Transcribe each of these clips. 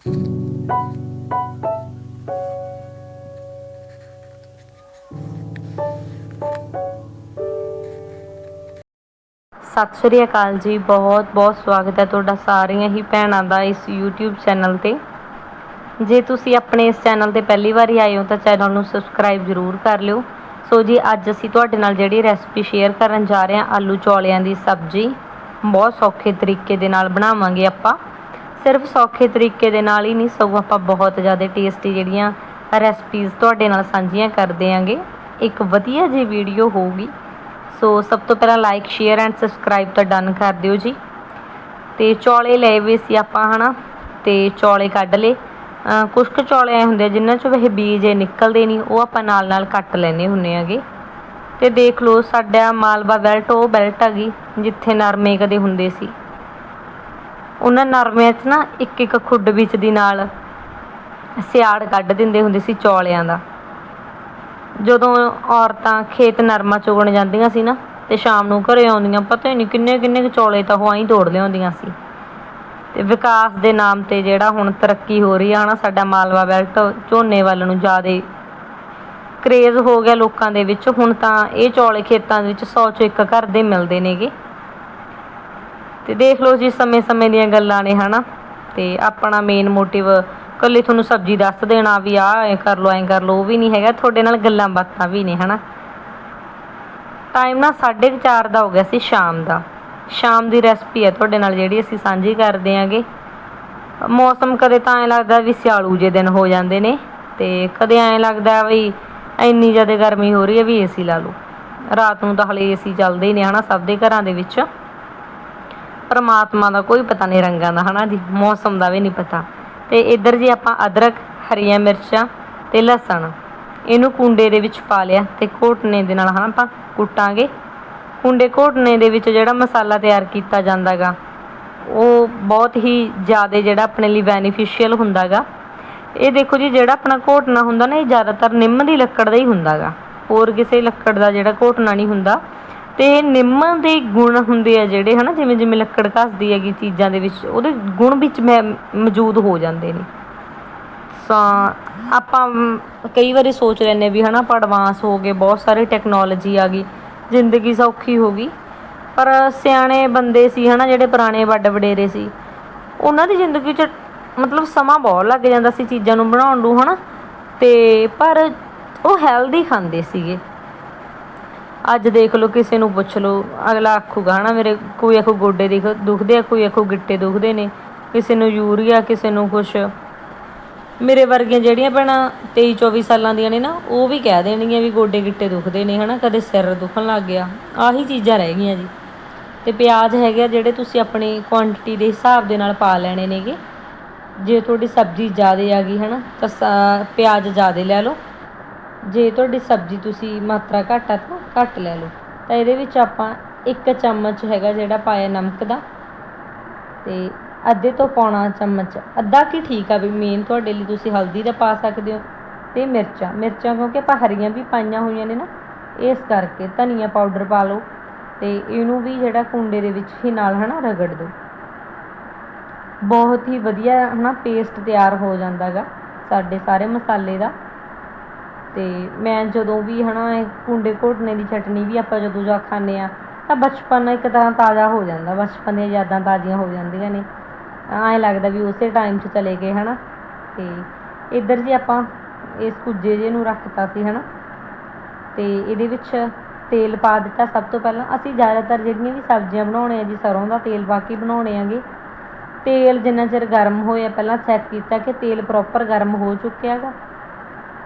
ਸਤਿ ਸ਼੍ਰੀ ਅਕਾਲ ਜੀ, ਬਹੁਤ ਬਹੁਤ ਸਵਾਗਤ ਹੈ ਤੁਹਾਡਾ ਸਾਰੀਆਂ ਹੀ ਭੈਣਾਂ ਦਾ ਇਸ YouTube ਚੈਨਲ ਤੇ। ਜੇ ਤੁਸੀਂ ਆਪਣੇ ਇਸ ਚੈਨਲ ਤੇ ਪਹਿਲੀ ਵਾਰੀ ਆਏ ਹੋ ਤਾਂ ਚੈਨਲ ਨੂੰ ਸਬਸਕ੍ਰਾਈਬ ਜ਼ਰੂਰ ਕਰ ਲਿਓ। ਸੋ ਜੀ, ਅੱਜ ਅਸੀਂ ਤੁਹਾਡੇ ਨਾਲ ਜਿਹੜੀ ਰੈਸਪੀ ਸ਼ੇਅਰ ਕਰਨ ਜਾ ਰਹੇ ਹਾਂ, ਆਲੂ ਚੌਲਿਆਂ ਦੀ ਸਬਜ਼ੀ। ਬਹੁਤ ਸੌਖੇ ਤਰੀਕੇ ਦੇ ਨਾਲ ਬਣਾਵਾਂਗੇ ਆਪਾਂ। ਸਿਰਫ ਸੌਖੇ ਤਰੀਕੇ ਦੇ ਨਾਲ ਹੀ ਨਹੀਂ, ਸਗੋਂ ਆਪਾਂ ਬਹੁਤ ਜ਼ਿਆਦਾ ਟੇਸਟੀ ਜਿਹੜੀਆਂ ਰੈਸਪੀਜ਼ ਤੁਹਾਡੇ ਨਾਲ ਸਾਂਝੀਆਂ ਕਰਦੇ ਆਂਗੇ। ਇੱਕ ਵਧੀਆ ਜਿਹੀ ਵੀਡੀਓ ਹੋਊਗੀ। ਸੋ ਸਭ ਤੋਂ ਪਹਿਲਾਂ ਲਾਈਕ ਸ਼ੇਅਰ ਐਂਡ ਸਬਸਕ੍ਰਾਈਬ ਤਾਂ ਡਨ ਕਰ ਦਿਓ ਜੀ। ਤੇ ਚੌਲੇ ਲਏ ਵੇ ਸੀ ਆਪਾਂ, ਹਨਾ? ਤੇ ਚੌਲੇ ਕੱਢ ਲਏ। ਅਹ ਕੁਛ ਕੁ ਚੌਲੇ ਐ ਹੁੰਦੇ ਆ, ਜਿਨ੍ਹਾਂ ਚੋਂ ਵੈਸੇ ਬੀਜ ਨਿਕਲਦੇ ਨਹੀਂ, ਉਹ ਆਪਾਂ ਨਾਲ ਨਾਲ ਕੱਟ ਲੈਨੇ ਹੁੰਨੇ ਆਗੇ। ਤੇ ਦੇਖ ਲਓ, ਸਾਡਾ ਮਾਲਵਾ ਬੈਲਟ ਉਹ ਬੈਲਟ ਹੈਗੀ ਜਿੱਥੇ ਨਰਮੇ ਕਦੇ ਹੁੰਦੇ ਸੀ। ਉਹਨਾਂ ਨਰਮਿਆਂ 'ਚ ਨਾ ਇੱਕ ਇੱਕ ਖੁੱਡ ਵਿੱਚ ਦੀ ਨਾਲ ਸਿਆੜ ਕੱਢ ਦਿੰਦੇ ਹੁੰਦੇ ਸੀ ਚੌਲਿਆਂ ਦਾ। ਜਦੋਂ ਔਰਤਾਂ ਖੇਤ ਨਰਮਾ ਚੁਗਣ ਜਾਂਦੀਆਂ ਸੀ ਨਾ ਤੇ ਸ਼ਾਮ ਨੂੰ ਘਰੇ ਆਉਂਦੀਆਂ, ਪਤਾ ਹੀ ਨਹੀਂ ਕਿੰਨੇ ਕਿੰਨੇ ਕੁ ਚੌਲੇ ਤਾਂ ਉਹ ਆਈ ਤੋੜ ਲਿਆਉਂਦੀਆਂ ਸੀ। ਤੇ ਵਿਕਾਸ ਦੇ ਨਾਮ ਤੇ ਜਿਹੜਾ ਹੁਣ ਤਰੱਕੀ ਹੋ ਰਹੀ ਆ ਹਨਾ ਸਾਡਾ ਮਾਲਵਾ ਬੈਲਟ, ਝੋਨੇ ਵੱਲ ਨੂੰ ਜ਼ਿਆਦਾ ਕਰੇਜ਼ ਹੋ ਗਿਆ ਲੋਕਾਂ ਦੇ ਵਿੱਚ। ਹੁਣ ਤਾਂ ਇਹ ਚੌਲੇ ਖੇਤਾਂ ਦੇ ਵਿੱਚ 100 ਚੋਂ ਇੱਕ ਘਰ ਦੇ ਮਿਲਦੇ ਨੇਗੇ। ਤੇ ਦੇਖ ਲਓ ਜੀ ਸਮੇਂ-ਸਮੇਂ ਦੀਆਂ ਗੱਲਾਂ ਨੇ, ਹਨਾ? ਤੇ ਆਪਣਾ ਮੇਨ ਮੋਟਿਵ ਕੱਲੇ ਤੁਹਾਨੂੰ ਸਬਜ਼ੀ ਦੱਸ ਦੇਣਾ ਵੀ ਆਹ ਐ ਕਰ ਲਓ, ਐਂ ਕਰ ਲਓ, ਉਹ ਵੀ ਨਹੀਂ ਹੈਗਾ। ਤੁਹਾਡੇ ਨਾਲ ਗੱਲਾਂ ਬਾਤਾਂ ਵੀ ਨੇ, ਹਨਾ? ਟਾਈਮ ਨਾ 4:30 ਦਾ ਹੋ ਗਿਆ ਸੀ ਸ਼ਾਮ ਦਾ। ਸ਼ਾਮ ਦੀ ਰੈਸਪੀ ਹੈ ਤੁਹਾਡੇ ਨਾਲ, ਜਿਹੜੀ ਅਸੀਂ ਸਾਂਝੀ ਕਰਦੇ ਆਂਗੇ। ਮੌਸਮ ਕਦੇ ਤਾਂ ਐਂ ਲੱਗਦਾ ਵੀ ਸਿਆਲੂ ਜੇ ਦਿਨ ਹੋ ਜਾਂਦੇ ਨੇ, ਤੇ ਕਦੇ ਐਂ ਲੱਗਦਾ ਵੀ ਇੰਨੀ ਜ਼ਿਆਦਾ ਗਰਮੀ ਹੋ ਰਹੀ ਹੈ ਵੀ ਏਸੀ ਲਾ ਲਓ। ਰਾਤ ਨੂੰ ਤਾਂ ਹਲੇ ਏਸੀ ਚੱਲਦੇ ਹੀ ਨੇ, ਹਨਾ? ਸਭ ਦੇ ਘਰਾਂ ਦੇ ਵਿੱਚ। ਪਰਮਾਤਮਾ ਦਾ ਕੋਈ ਪਤਾ ਨਹੀਂ ਰੰਗਾਂ ਦਾ, ਹਨਾ ਜੀ? ਮੌਸਮ ਦਾ ਵੀ ਨਹੀਂ ਪਤਾ। ਤੇ ਇੱਧਰ ਜੀ ਆਪਾਂ ਅਦਰਕ, ਹਰੀਆਂ ਮਿਰਚਾਂ ਤੇ ਲਸਣ ਇਹਨੂੰ ਕੁੰਡੇ ਦੇ ਵਿੱਚ ਪਾ ਲਿਆ ਤੇ ਘੋਟਨੇ ਦੇ ਨਾਲ, ਹਨਾ ਆਪਾਂ ਕੁੱਟਾਂਗੇ। ਕੁੰਡੇ ਘੋਟਨੇ ਦੇ ਵਿੱਚ ਜਿਹੜਾ ਮਸਾਲਾ ਤਿਆਰ ਕੀਤਾ ਜਾਂਦਾਗਾ, ਉਹ ਬਹੁਤ ਹੀ ਜ਼ਿਆਦਾ ਜਿਹੜਾ ਆਪਣੇ ਲਈ ਬੈਨੀਫੀਸ਼ੀਅਲ ਹੁੰਦਾਗਾ। ਇਹ ਦੇਖੋ ਜੀ, ਜਿਹੜਾ ਆਪਣਾ ਘੋਟਣਾ ਹੁੰਦਾ ਨਾ, ਇਹ ਜ਼ਿਆਦਾਤਰ ਨਿੰਮ ਦੀ ਲੱਕੜ ਦਾ ਹੀ ਹੁੰਦਾਗਾ। ਹੋਰ ਕਿਸੇ ਲੱਕੜ ਦਾ ਜਿਹੜਾ ਘੋਟਣਾ ਨਹੀਂ ਹੁੰਦਾ। ਤੇ ਨਿੰਮ ਦੇ ਗੁਣ ਹੁੰਦੇ ਆ ਜਿਹੜੇ, ਹਨਾ, ਜਿਵੇਂ ਜਿਵੇਂ ਲੱਕੜ ਘਸਦੀ ਹੈਗੀ ਚੀਜ਼ਾਂ ਦੇ ਵਿੱਚ, ਉਹਦੇ ਗੁਣ ਵਿੱਚ ਮੈਂ ਮੌਜੂਦ ਹੋ ਜਾਂਦੇ ਨੇ। ਤਾਂ ਆਪਾਂ ਕਈ ਵਾਰੀ ਸੋਚ ਲੈਂਦੇ ਵੀ, ਹਨਾ, ਆਪਾਂ ਐਡਵਾਂਸ ਹੋ ਗਏ, ਬਹੁਤ ਸਾਰੀ ਟੈਕਨੋਲੋਜੀ ਆ ਗਈ, ਜ਼ਿੰਦਗੀ ਸੌਖੀ ਹੋ ਗਈ। ਪਰ ਸਿਆਣੇ ਬੰਦੇ ਸੀ, ਹਨਾ, ਜਿਹੜੇ ਪੁਰਾਣੇ ਵੱਡ ਵਡੇਰੇ ਸੀ, ਉਹਨਾਂ ਦੀ ਜ਼ਿੰਦਗੀ 'ਚ ਮਤਲਬ ਸਮਾਂ ਬਹੁਤ ਲੱਗ ਜਾਂਦਾ ਸੀ ਚੀਜ਼ਾਂ ਨੂੰ ਬਣਾਉਣ ਨੂੰ, ਹਨਾ। ਤੇ ਪਰ ਉਹ ਹੈਲਦੀ ਖਾਂਦੇ ਸੀਗੇ। ਅੱਜ ਦੇਖ ਲਓ, ਕਿਸੇ ਨੂੰ ਪੁੱਛ ਲਓ। ਅਗਲਾ ਆਖੂਗਾ, ਹਨਾ, ਮੇਰੇ ਕੋਈ ਆਖੂ ਗੋਡੇ ਦਿਖ, ਦੁਖਦੇ ਆ, ਕੋਈ ਆਖੂ ਗਿੱਟੇ ਦੁਖਦੇ ਨੇ। ਕਿਸੇ ਨੂੰ ਯੂਰੀਆ, ਕਿਸੇ ਨੂੰ ਕੁਛ। ਮੇਰੇ ਵਰਗੀਆਂ ਜਿਹੜੀਆਂ ਭੈਣਾਂ 23 24 ਸਾਲਾਂ ਦੀਆਂ ਨੇ ਨਾ, ਉਹ ਵੀ ਕਹਿ ਦੇਣਗੀਆਂ ਵੀ ਗੋਡੇ ਗਿੱਟੇ ਦੁਖਦੇ ਨੇ, ਹਨਾ, ਕਦੇ ਸਿਰ ਦੁਖਣ ਲੱਗ ਗਿਆ। ਆਹੀ ਚੀਜ਼ਾਂ ਰਹਿ ਗਈਆਂ ਜੀ। ਤੇ ਪਿਆਜ਼ ਹੈਗੇ ਆ ਜਿਹੜੇ ਤੁਸੀਂ ਆਪਣੀ ਕੁਆਂਟੀਟੀ ਦੇ ਹਿਸਾਬ ਦੇ ਨਾਲ ਪਾ ਲੈਣੇ ਨੇਗੇ। ਜੇ ਤੁਹਾਡੀ ਸਬਜ਼ੀ ਜ਼ਿਆਦਾ ਆ ਗਈ, ਹਨਾ, ਤਾਂ ਪਿਆਜ਼ ਜ਼ਿਆਦਾ ਲੈ ਲਓ। ਜੇ ਤੁਹਾਡੀ ਸਬਜ਼ੀ ਤੁਸੀਂ ਮਾਤਰਾ ਘੱਟ ਆ ਤਾਂ ਘੱਟ ਲੈ ਲਓ। ਤਾਂ ਇਹਦੇ ਵਿੱਚ ਆਪਾਂ ਇੱਕ ਚਮਚ ਹੈਗਾ ਜਿਹੜਾ ਪਾਇਆ ਨਮਕ ਦਾ ਤੇ ਅੱਧੇ ਤੋਂ ਪੌਣਾ ਚਮਚ। ਅੱਧਾ ਕੀ ਠੀਕ ਆ ਵੀ ਮੇਨ ਤੁਹਾਡੇ ਲਈ ਤੁਸੀਂ ਹਲਦੀ ਦਾ ਪਾ ਸਕਦੇ ਹੋ ਤੇ ਮਿਰਚਾਂ। ਮਿਰਚਾਂ ਕਿਉਂਕਿ ਆਪਾਂ ਹਰੀਆਂ ਵੀ ਪਾਈਆਂ ਹੋਈਆਂ ਨੇ ਨਾ, ਇਸ ਕਰਕੇ ਧਨੀਆ ਪਾਊਡਰ ਪਾ ਲਓ ਤੇ ਇਹਨੂੰ ਵੀ ਜਿਹੜਾ ਕੁੰਡੇ ਦੇ ਵਿੱਚ ਹੀ ਨਾਲ ਹਨਾ ਰਗੜ ਦਿਓ। ਬਹੁਤ ਹੀ ਵਧੀਆ ਹਨਾ ਪੇਸਟ ਤਿਆਰ ਹੋ ਜਾਂਦਾਗਾ ਸਾਡੇ ਸਾਰੇ ਮਸਾਲੇ ਦਾ। ਅਤੇ ਮੈਂ ਜਦੋਂ ਵੀ ਹਨਾ ਇਹ ਕੁੰਡੇ ਘੋਟਣੇ ਦੀ ਚਟਨੀ ਵੀ ਆਪਾਂ ਜਦੋਂ ਜਾ ਖਾਂਦੇ ਹਾਂ, ਤਾਂ ਬਚਪਨ ਇੱਕ ਤਰ੍ਹਾਂ ਤਾਜ਼ਾ ਹੋ ਜਾਂਦਾ, ਬਚਪਨ ਦੀਆਂ ਯਾਦਾਂ ਤਾਜ਼ੀਆਂ ਹੋ ਜਾਂਦੀਆਂ ਨੇ। ਐਂ ਲੱਗਦਾ ਵੀ ਉਸੇ ਟਾਈਮ 'ਚ ਚਲੇ ਗਏ ਹੈ ਨਾ ਅਤੇ ਇੱਧਰ ਜੇ ਆਪਾਂ ਇਸ ਕੁੱਜੇ ਜਿਹੇ ਨੂੰ ਰੱਖਤਾ ਸੀ ਹੈ ਨਾ ਅਤੇ ਇਹਦੇ ਵਿੱਚ ਤੇਲ ਪਾ ਦਿੱਤਾ ਸਭ ਤੋਂ ਪਹਿਲਾਂ। ਅਸੀਂ ਜ਼ਿਆਦਾਤਰ ਜਿਹੜੀਆਂ ਵੀ ਸਬਜ਼ੀਆਂ ਬਣਾਉਣੇ ਆ ਜੀ ਸਰ੍ਹੋਂ ਦਾ ਤੇਲ ਪਾ ਕੇ ਬਣਾਉਣੇ ਹੈਗੇ ਤੇਲ ਜਿੰਨਾ ਚਿਰ ਗਰਮ ਹੋਇਆ, ਪਹਿਲਾਂ ਚੈੱਕ ਕੀਤਾ ਕਿ ਤੇਲ ਪ੍ਰੋਪਰ ਗਰਮ ਹੋ ਚੁੱਕਿਆ ਹੈਗਾ।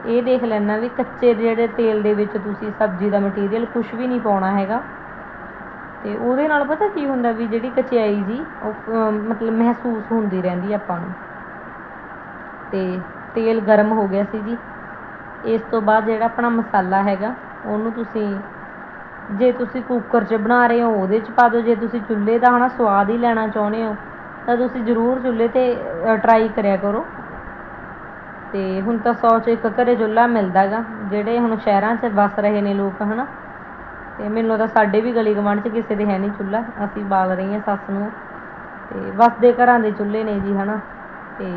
ਇਹ ਦੇਖ ਲੈਣਾ ਵੀ ਕੱਚੇ ਜਿਹੜੇ ਤੇਲ ਦੇ ਵਿੱਚ ਤੁਸੀਂ ਸਬਜ਼ੀ ਦਾ ਮਟੀਰੀਅਲ ਕੁਝ ਵੀ ਨਹੀਂ ਪਾਉਣਾ ਹੈਗਾ। ਤੇ ਉਹਦੇ ਨਾਲ ਪਤਾ ਕੀ ਹੁੰਦਾ ਵੀ ਜਿਹੜੀ ਕਚਿਆਈ ਜੀ, ਉਹ ਮਤਲਬ ਮਹਿਸੂਸ ਹੁੰਦੀ ਰਹਿੰਦੀ ਆਪਾਂ ਨੂੰ। ਤੇ ਤੇਲ ਗਰਮ ਹੋ ਗਿਆ ਸੀ ਜੀ। ਇਸ ਤੋਂ ਬਾਅਦ ਜਿਹੜਾ ਆਪਣਾ ਮਸਾਲਾ ਹੈਗਾ, ਉਹਨੂੰ ਤੁਸੀਂ, ਜੇ ਤੁਸੀਂ ਕੁੱਕਰ 'ਚ ਬਣਾ ਰਹੇ ਹੋ, ਉਹਦੇ 'ਚ ਪਾ ਦਿਓ। ਜੇ ਤੁਸੀਂ ਚੁੱਲ੍ਹੇ ਦਾ ਹਨਾ ਸਵਾਦ ਹੀ ਲੈਣਾ ਚਾਹੁੰਦੇ ਹੋ, ਤਾਂ ਤੁਸੀਂ ਜ਼ਰੂਰ ਚੁੱਲ੍ਹੇ ਤੇ ਟਰਾਈ ਕਰਿਆ ਕਰੋ। ਤੇ ਹੁਣ ਤਾਂ ਸੌ 'ਚ ਇੱਕ ਘਰ ਚੁੱਲ੍ਹਾ ਮਿਲਦਾ ਗਾ, ਜਿਹੜੇ ਹੁਣ ਸ਼ਹਿਰਾਂ 'ਚ ਵੱਸ ਰਹੇ ਨੇ ਲੋਕ ਹੈ ਨਾ ਤੇ ਮੈਨੂੰ ਲੱਗਦਾ ਸਾਡੇ ਵੀ ਗਲੀ ਗਵਾਂਢ 'ਚ ਕਿਸੇ ਦੇ ਹੈ ਨਹੀਂ ਚੁੱਲ੍ਹਾ, ਅਸੀਂ ਬਾਲ ਰਹੇ ਹਾਂ ਸੱਸ ਨੂੰ। ਤੇ ਵੱਸਦੇ ਘਰਾਂ ਦੇ ਚੁੱਲ੍ਹੇ ਨੇ ਜੀ, ਹਨਾ? ਤੇ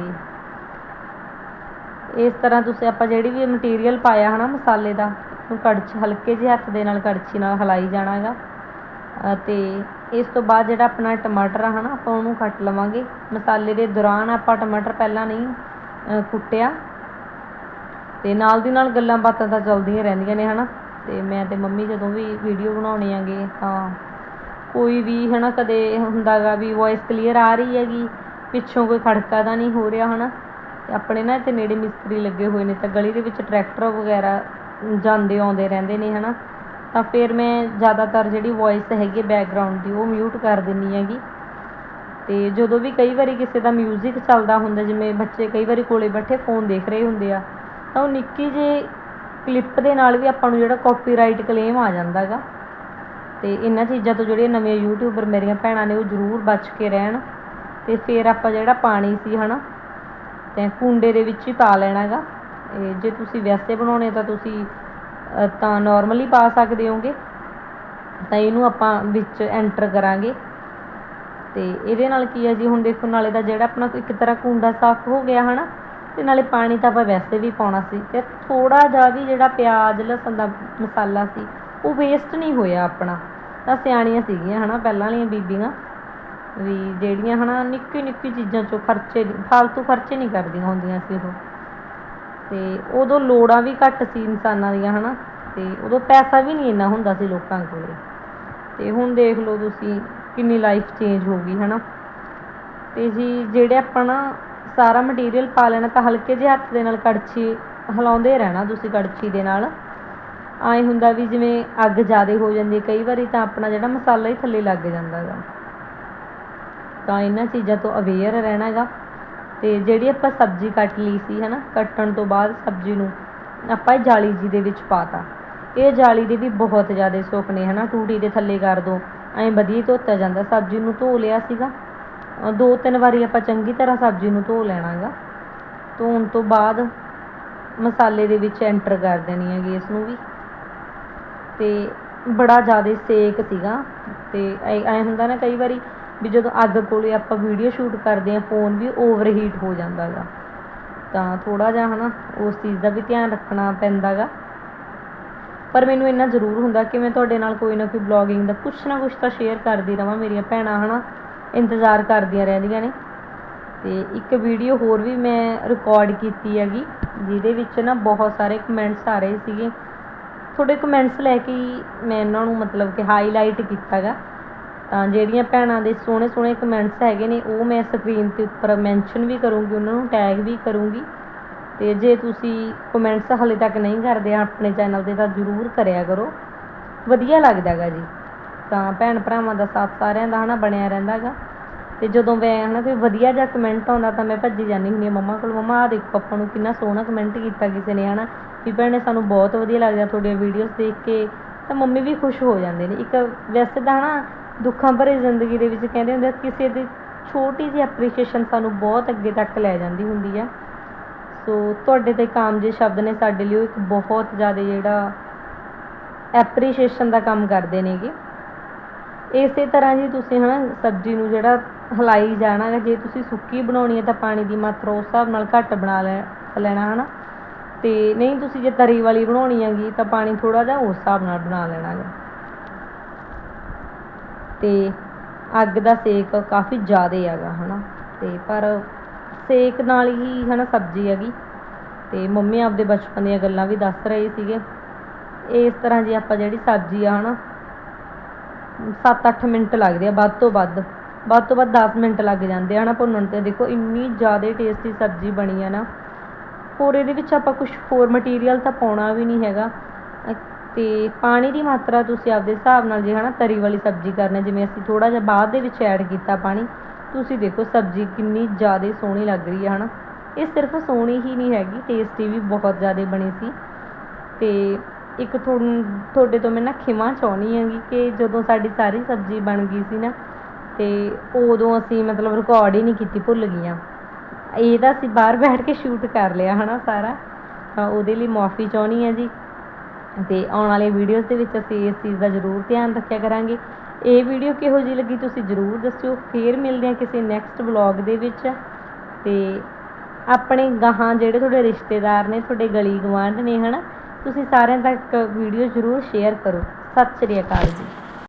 ਇਸ ਤਰ੍ਹਾਂ ਤੁਸੀਂ ਆਪਾਂ ਜਿਹੜੀ ਵੀ ਮਟੀਰੀਅਲ ਪਾਇਆ ਹੈ ਨਾ ਮਸਾਲੇ ਦਾ ਉਹਨੂੰ ਕੜਛ, ਹਲਕੇ ਜਿਹੇ ਹੱਥ ਦੇ ਨਾਲ ਕੜਛੀ ਨਾਲ ਹਿਲਾਈ ਜਾਣਾ ਹੈਗਾ ਅਤੇ ਇਸ ਤੋਂ ਬਾਅਦ ਜਿਹੜਾ ਆਪਣਾ ਟਮਾਟਰ ਆ ਨਾ ਆਪਾਂ ਉਹਨੂੰ ਕੱਟ ਲਵਾਂਗੇ। ਮਸਾਲੇ ਦੇ ਦੌਰਾਨ ਆਪਾਂ ਟਮਾਟਰ ਪਹਿਲਾਂ ਨਹੀਂ ਕੁੱਟਿਆ। ਤੇ ਨਾਲ ਦੀ ਨਾਲ ਗੱਲਾਂ ਬਾਤਾਂ ਤਾਂ ਚੱਲਦੀਆਂ ਰਹਿੰਦੀਆਂ ਨੇ, ਹਨਾ। ਤੇ ਮੈਂ ਤੇ ਮੰਮੀ ਜਦੋਂ ਵੀ ਵੀਡੀਓ ਬਣਾਉਣੇ ਆਂਗੇ ਤਾਂ ਕੋਈ ਵੀ, ਹਨਾ, ਕਦੇ ਹੁੰਦਾਗਾ ਵੀ ਵੌਇਸ ਕਲੀਅਰ ਆ ਰਹੀ ਹੈਗੀ, ਪਿੱਛੋਂ ਕੋਈ ਖੜਕਾ ਤਾਂ ਨਹੀਂ ਹੋ ਰਿਹਾ, ਹਨਾ। ਤੇ ਆਪਣੇ ਨਾ ਇੱਥੇ ਨੇੜੇ ਮਿਸਤਰੀ ਲੱਗੇ ਹੋਏ ਨੇ, ਤਾਂ ਗਲੀ ਦੇ ਵਿੱਚ ਟਰੈਕਟਰ ਵਗੈਰਾ ਜਾਂਦੇ ਆਉਂਦੇ ਰਹਿੰਦੇ ਨੇ, ਹਨਾ। ਤਾਂ ਫਿਰ ਮੈਂ ਜ਼ਿਆਦਾਤਰ ਜਿਹੜੀ ਵੌਇਸ ਹੈਗੀ ਬੈਕਗ੍ਰਾਉਂਡ ਦੀ, ਉਹ ਮਿਊਟ ਕਰ ਦਿੰਦੀ ਹੈਗੀ। ਅਤੇ ਜਦੋਂ ਵੀ ਕਈ ਵਾਰੀ ਕਿਸੇ ਦਾ ਮਿਊਜ਼ਿਕ ਚੱਲਦਾ ਹੁੰਦਾ, ਜਿਵੇਂ ਬੱਚੇ ਕਈ ਵਾਰੀ ਕੋਲੇ ਬੈਠੇ ਫੋਨ ਦੇਖ ਰਹੇ ਹੁੰਦੇ ਆ, ਤਾਂ ਉਹ ਨਿੱਕੀ ਜਿਹੀ ਕਲਿੱਪ ਦੇ ਨਾਲ ਵੀ ਆਪਾਂ ਨੂੰ ਜਿਹੜਾ ਕਾਪੀਰਾਈਟ ਕਲੇਮ ਆ ਜਾਂਦਾ ਗਾ। ਅਤੇ ਇਹਨਾਂ ਚੀਜ਼ਾਂ ਤੋਂ ਜਿਹੜੇ ਨਵੇਂ ਯੂਟਿਊਬਰ ਮੇਰੀਆਂ ਭੈਣਾਂ ਨੇ, ਉਹ ਜ਼ਰੂਰ ਬਚ ਕੇ ਰਹਿਣ ਅਤੇ ਫਿਰ ਆਪਾਂ ਜਿਹੜਾ ਪਾਣੀ ਸੀ ਹੈ ਨਾ ਅਤੇ ਕੁੰਡੇ ਦੇ ਵਿੱਚ ਹੀ ਪਾ ਲੈਣਾ ਗਾ। ਇਹ ਜੇ ਤੁਸੀਂ ਵੈਸੇ ਬਣਾਉਣੇ ਤਾਂ ਤੁਸੀਂ ਤਾਂ ਨੋਰਮਲੀ ਪਾ ਸਕਦੇ ਹੋਗੇ। ਤਾਂ ਇਹਨੂੰ ਆਪਾਂ ਵਿੱਚ ਐਂਟਰ ਕਰਾਂਗੇ। ਤੇ ਇਹਦੇ ਨਾਲ ਕੀ ਹੈ ਜੀ, ਹੁਣ ਦੇਖੋ ਨਾਲੇ ਦਾ ਜਿਹੜਾ ਆਪਣਾ ਇੱਕ ਤਰ੍ਹਾਂ ਕੁੰਡਾ ਸਾਫ਼ ਹੋ ਗਿਆ ਹੈ ਨਾ ਤੇ ਨਾਲੇ ਪਾਣੀ ਤਾਂ ਆਪਾਂ ਵੈਸੇ ਵੀ ਪਾਉਣਾ ਸੀ ਤੇ ਥੋੜਾ ਜਿਹਾ ਵੀ ਜਿਹੜਾ ਪਿਆਜ਼, ਲਸਣ ਦਾ ਮਸਾਲਾ ਸੀ, ਉਹ ਵੇਸਟ ਨਹੀਂ ਹੋਇਆ ਆਪਣਾ। ਤਾਂ ਸਿਆਣੀਆਂ ਸੀਗੀਆਂ ਹੈ ਨਾ ਪਹਿਲਾਂ ਵਾਲੀਆਂ ਬੀਬੀਆਂ, ਵੀ ਜਿਹੜੀਆਂ ਹੈ ਨਾ ਨਿੱਕੀ ਨਿੱਕੀ ਚੀਜ਼ਾਂ ਚੋਂ ਖਰਚੇ, ਫਾਲਤੂ ਖਰਚੇ ਨਹੀਂ ਕਰਦੀਆਂ ਹੁੰਦੀਆਂ ਸੀ ਉਹ। ਤੇ ਉਦੋਂ ਲੋੜਾਂ ਵੀ ਘੱਟ ਸੀ ਇਨਸਾਨਾਂ ਦੀਆਂ ਹਨਾ, ਤੇ ਉਦੋਂ ਪੈਸਾ ਵੀ ਨਹੀਂ ਇੰਨਾ ਹੁੰਦਾ ਸੀ ਲੋਕਾਂ ਕੋਲ। ਤੇ ਹੁਣ ਦੇਖ ਲਓ ਤੁਸੀਂ ਕਿੰਨੀ ਲਾਈਫ ਚੇਂਜ ਹੋ ਗਈ ਹੈ ਨਾ ਅਤੇ ਜੀ ਜਿਹੜੇ ਆਪਾਂ ਨਾ ਸਾਰਾ ਮਟੀਰੀਅਲ ਪਾ ਲੈਣਾ ਤਾਂ ਹਲਕੇ ਜਿਹੇ ਹੱਥ ਦੇ ਨਾਲ ਕੜਛੀ ਹਿਲਾਉਂਦੇ ਰਹਿਣਾ ਤੁਸੀਂ ਕੜਛੀ ਦੇ ਨਾਲ। ਐਂ ਹੁੰਦਾ ਵੀ ਜਿਵੇਂ ਅੱਗ ਜ਼ਿਆਦਾ ਹੋ ਜਾਂਦੀ ਕਈ ਵਾਰੀ ਤਾਂ ਆਪਣਾ ਜਿਹੜਾ ਮਸਾਲਾ ਹੀ ਥੱਲੇ ਲੱਗ ਜਾਂਦਾ ਗਾ। ਤਾਂ ਇਹਨਾਂ ਚੀਜ਼ਾਂ ਤੋਂ ਅਵੇਅਰ ਰਹਿਣਾ ਗਾ। ਤੇ ਜਿਹੜੀ ਆਪਾਂ ਸਬਜ਼ੀ ਕੱਟ ਲਈ ਸੀ, ਹਨਾ, ਕੱਟਣ ਤੋਂ ਬਾਅਦ ਸਬਜ਼ੀ ਨੂੰ ਆਪਾਂ ਜਾਲੀ ਜੀ ਦੇ ਵਿੱਚ ਪਾਤਾ ਇਹ ਜਾਲੀ ਦੇ ਵੀ ਬਹੁਤ ਜ਼ਿਆਦਾ ਸੁੱਖ ਨੇ, ਹਨਾ, ਟੂਟੀ ਦੇ ਥੱਲੇ ਕਰ ਦੋ। ਐਂ ਵਧੀਆ ਧੋਤਾ ਜਾਂਦਾ। ਸਬਜ਼ੀ ਨੂੰ ਧੋ ਲਿਆ ਸੀਗਾ। ਦੋ ਤਿੰਨ ਵਾਰੀ ਆਪਾਂ ਚੰਗੀ ਤਰ੍ਹਾਂ ਸਬਜ਼ੀ ਨੂੰ ਧੋ ਲੈਣਾ ਗਾ ਧੋਣ ਤੋਂ ਬਾਅਦ ਮਸਾਲੇ ਦੇ ਵਿੱਚ ਐਂਟਰ ਕਰ ਦੇਣੀ ਹੈਗੀ ਇਸ ਨੂੰ ਵੀ। ਤੇ ਬੜਾ ਜ਼ਿਆਦਾ ਸੇਕ ਸੀਗਾ। ਤੇ ਐ, ਐਂ ਹੁੰਦਾ ਨਾ ਕਈ ਵਾਰੀ ਵੀ ਜਦੋਂ ਅੱਗ ਕੋਲੇ ਆਪਾਂ ਵੀਡੀਓ ਸ਼ੂਟ ਕਰਦੇ ਆ ਫੋਨ ਵੀ ਓਵਰ ਹੀਟ ਹੋ ਜਾਂਦਾ ਗਾ ਤਾਂ ਥੋੜਾ ਜਿਹਾ ਹਨਾ, ਉਸ ਚੀਜ਼ ਦਾ ਵੀ ਧਿਆਨ ਰੱਖਣਾ ਪੈਂਦਾ ਗਾ ਪਰ ਮੈਨੂੰ ਇੰਨਾ ਜ਼ਰੂਰ ਹੁੰਦਾ ਕਿ ਮੈਂ ਤੁਹਾਡੇ ਨਾਲ ਕੋਈ ਨਾ ਕੋਈ ਬਲੌਗਿੰਗ ਦਾ ਕੁਛ ਨਾ ਕੁਛ ਤਾਂ ਸ਼ੇਅਰ ਕਰਦੀ ਰਵਾਂ, ਮੇਰੀਆਂ ਭੈਣਾਂ ਹਨਾ, ਇੰਤਜ਼ਾਰ ਕਰਦੀਆਂ ਰਹਿੰਦੀਆਂ ਨੇ। ਤੇ ਇੱਕ ਵੀਡੀਓ ਹੋਰ ਵੀ ਮੈਂ ਰਿਕਾਰਡ ਕੀਤੀ ਹੈਗੀ, ਜਿਹਦੇ ਵਿੱਚ ਨਾ ਬਹੁਤ ਸਾਰੇ ਕਮੈਂਟਸ ਆ ਰਹੇ ਸੀਗੇ। ਤੁਹਾਡੇ ਕਮੈਂਟਸ ਲੈ ਕੇ ਹੀ ਮੈਂ ਇਹਨਾਂ ਨੂੰ ਮਤਲਬ ਕਿ ਹਾਈਲਾਈਟ ਕੀਤਾ ਗਾ ਤਾਂ ਜਿਹੜੀਆਂ ਭੈਣਾਂ ਦੇ ਸੋਹਣੇ ਸੋਹਣੇ ਕਮੈਂਟਸ ਹੈਗੇ ਨੇ, ਉਹ ਮੈਂ ਸਕਰੀਨ ਤੇ ਉੱਪਰ ਮੈਂਸ਼ਨ ਵੀ ਕਰੂੰਗੀ, ਉਹਨਾਂ ਨੂੰ ਟੈਗ ਵੀ ਕਰੂੰਗੀ। ਅਤੇ ਜੇ ਤੁਸੀਂ ਕਮੈਂਟਸ ਹਾਲੇ ਤੱਕ ਨਹੀਂ ਕਰਦੇ, ਆਪਣੇ ਚੈਨਲ ਤੇ ਤਾਂ ਜ਼ਰੂਰ ਕਰਿਆ ਕਰੋ। ਵਧੀਆ ਲੱਗਦਾ ਗਾ ਜੀ। ਤਾਂ ਭੈਣ ਭਰਾਵਾਂ ਦਾ ਸਾਥ ਸਾਰਿਆਂ ਦਾ ਹਨਾ, ਬਣਿਆ ਰਹਿੰਦਾ ਗਾ। ਅਤੇ ਜਦੋਂ ਮੈਂ ਹਨਾ ਕੋਈ ਵਧੀਆ ਜਿਹਾ ਕਮੈਂਟ ਆਉਂਦਾ ਤਾਂ ਮੈਂ ਭੱਜੀ ਜਾਂਦੀ ਹੁੰਦੀ ਹਾਂ ਮੰਮਾ ਕੋਲ, ਮੰਮਾ ਆਹ ਦੇਖੋ ਆਪਾਂ ਨੂੰ ਕਿੰਨਾ ਸੋਹਣਾ ਕਮੈਂਟ ਕੀਤਾ ਕਿਸੇ ਨੇ ਹਨਾ। ਵੀ ਭੈਣੇ ਸਾਨੂੰ ਬਹੁਤ ਵਧੀਆ ਲੱਗਦਾ ਤੁਹਾਡੀਆਂ ਵੀਡੀਓਜ਼ ਦੇਖ ਕੇ। ਤਾਂ ਮੰਮੀ ਵੀ ਖੁਸ਼ ਹੋ ਜਾਂਦੇ ਨੇ। ਇੱਕ ਵੈਸੇ ਤਾਂ ਹਨਾ ਦੁੱਖਾਂ ਭਰੀ ਜ਼ਿੰਦਗੀ ਦੇ ਵਿੱਚ ਕਹਿੰਦੇ ਹੁੰਦੇ ਕਿਸੇ ਦੀ ਛੋਟੀ ਜਿਹੀ ਐਪਰੀਸ਼ੀਏਸ਼ਨ ਸਾਨੂੰ ਬਹੁਤ ਅੱਗੇ ਤੱਕ ਲੈ ਜਾਂਦੀ ਹੁੰਦੀ ਆ। ਸੋ ਤੁਹਾਡੇ ਤੇ ਕਾਮ ਜੇ ਸ਼ਬਦ ਨੇ ਸਾਡੇ ਲਈ ਉਹ ਇੱਕ ਬਹੁਤ ਜ਼ਿਆਦਾ ਜਿਹੜਾ ਐਪਰੀਸ਼ੀਏਸ਼ਨ ਦਾ ਕੰਮ ਕਰਦੇ ਨੇਗੇ। ਇਸੇ ਤਰ੍ਹਾਂ ਜੀ ਤੁਸੀਂ ਹਨਾ ਸਬਜ਼ੀ ਨੂੰ ਜਿਹੜਾ ਹਿਲਾਈ ਜਾਣਾ ਜੇ ਤੁਸੀਂ ਸੁੱਕੀ ਬਣਾਉਣੀ ਹੈ ਤਾਂ ਪਾਣੀ ਦੀ ਮਾਤਰਾ ਉਸ ਹਿਸਾਬ ਨਾਲ ਘੱਟ ਬਣਾ ਲੈ, ਲੈਣਾ ਹਨਾ। ਤੇ ਨਹੀਂ ਤੁਸੀਂ ਜੇ ਤਰੀ ਵਾਲੀ ਬਣਾਉਣੀ ਹੈਗੀ ਤਾਂ ਪਾਣੀ ਥੋੜਾ ਜਿਹਾ ਉਸ ਹਿਸਾਬ ਨਾਲ ਬਣਾ ਲੈਣਾ ਗਾ। ਤੇ ਅੱਗ ਦਾ ਸੇਕ ਕਾਫੀ ਜ਼ਿਆਦਾ ਹੈਗਾ ਹਨਾ। ਤੇ ਪਰ ਸੇਕ ਨਾਲ ਹੀ ਹੈ ਨਾ ਸਬਜ਼ੀ ਹੈਗੀ। ਤੇ ਮੰਮੀ ਆਪਦੇ ਬਚਪਨ ਦੀਆਂ ਗੱਲਾਂ ਵੀ ਦੱਸ ਰਹੇ ਸੀਗੇ। ਇਸ ਤਰ੍ਹਾਂ ਜੇ ਆਪਾਂ ਜਿਹੜੀ ਸਬਜ਼ੀ ਆ ਹੈ ਨਾ ਸੱਤ ਅੱਠ ਮਿੰਟ ਲੱਗਦੇ ਆ ਵੱਧ ਤੋਂ ਵੱਧ। ਵੱਧ ਤੋਂ ਵੱਧ ਦਸ ਮਿੰਟ ਲੱਗ ਜਾਂਦੇ ਆ ਨਾ ਭੁੰਨਣ ਤੇ। ਦੇਖੋ ਇੰਨੀ ਜ਼ਿਆਦਾ ਟੇਸਟੀ ਸਬਜ਼ੀ ਬਣੀ ਆ ਨਾ। ਹੋਰ ਇਹਦੇ ਵਿੱਚ ਆਪਾਂ ਕੁਛ ਹੋਰ ਮਟੀਰੀਅਲ ਤਾਂ ਪਾਉਣਾ ਵੀ ਨਹੀਂ ਹੈਗਾ। ਅ, ਤੇ ਪਾਣੀ ਦੀ ਮਾਤਰਾ ਤੁਸੀਂ ਆਪਦੇ ਹਿਸਾਬ ਨਾਲ ਜੇ ਹੈ ਨਾ ਤਰੀ ਵਾਲੀ ਸਬਜ਼ੀ ਕਰਨੀ ਜਿਵੇਂ ਅਸੀਂ ਥੋੜ੍ਹਾ ਜਿਹਾ ਬਾਅਦ ਦੇ ਵਿੱਚ ਐਡ ਕੀਤਾ ਪਾਣੀ ਤੁਸੀਂ ਦੇਖੋ ਸਬਜ਼ੀ ਕਿੰਨੀ ਜ਼ਿਆਦਾ ਸੋਹਣੀ ਲੱਗ ਰਹੀ ਹੈ, ਹਨਾ? ਇਹ ਸਿਰਫ ਸੋਹਣੀ ਹੀ ਨਹੀਂ ਹੈਗੀ ਟੇਸਟੀ ਵੀ ਬਹੁਤ ਜ਼ਿਆਦਾ ਬਣੀ ਸੀ। ਤੇ ਇੱਕ ਤੁਹਾਨੂੰ, ਤੁਹਾਡੇ ਤੋਂ ਮੈਂ ਨਾ ਖਿਮਾ ਚਾਹੁੰਦੀ ਹੈਗੀ ਕਿ ਜਦੋਂ ਸਾਡੀ ਸਾਰੀ ਸਬਜ਼ੀ ਬਣ ਗਈ ਸੀ ਨਾ, ਤੇ ਉਦੋਂ ਅਸੀਂ ਮਤਲਬ ਰਿਕਾਰਡ ਹੀ ਨਹੀਂ ਕੀਤੀ, ਭੁੱਲ ਗਈਆਂ। ਇਹ ਤਾਂ ਅਸੀਂ ਬਾਹਰ ਬੈਠ ਕੇ ਸ਼ੂਟ ਕਰ ਲਿਆ, ਹਨਾ, ਸਾਰਾ। ਤਾਂ ਉਹਦੇ ਲਈ ਮਾਫੀ ਚਾਹੁੰਦੀ ਹਾਂ ਜੀ। ਤੇ ਆਉਣ ਵਾਲੇ ਵੀਡੀਓਜ਼ ਦੇ ਵਿੱਚ ਅਸੀਂ ਇਸ ਚੀਜ਼ ਦਾ ਜ਼ਰੂਰ ਧਿਆਨ ਰੱਖਿਆ ਕਰਾਂਗੇ। ਇਹ ਵੀਡੀਓ ਕਿਹੋ ਜਿਹੀ ਲੱਗੀ ਤੁਸੀਂ ਜ਼ਰੂਰ ਦੱਸਿਓ। ਫੇਰ ਮਿਲਦੇ ਹਾਂ ਕਿਸੇ ਨੈਕਸਟ ਵਲੌਗ ਦੇ ਵਿੱਚ। ਤੇ ਆਪਣੇ ਗਾਹਾਂ ਜਿਹੜੇ ਤੁਹਾਡੇ ਰਿਸ਼ਤੇਦਾਰ ਨੇ, ਤੁਹਾਡੇ ਗਲੀ ਗਵਾਂਢ ਨੇ, ਹਨਾ, ਤੁਸੀਂ ਸਾਰਿਆਂ ਤੱਕ ਵੀਡੀਓ ਜ਼ਰੂਰ ਸ਼ੇਅਰ ਕਰੋ। ਸਤਿ ਸ਼੍ਰੀ ਅਕਾਲ ਜੀ।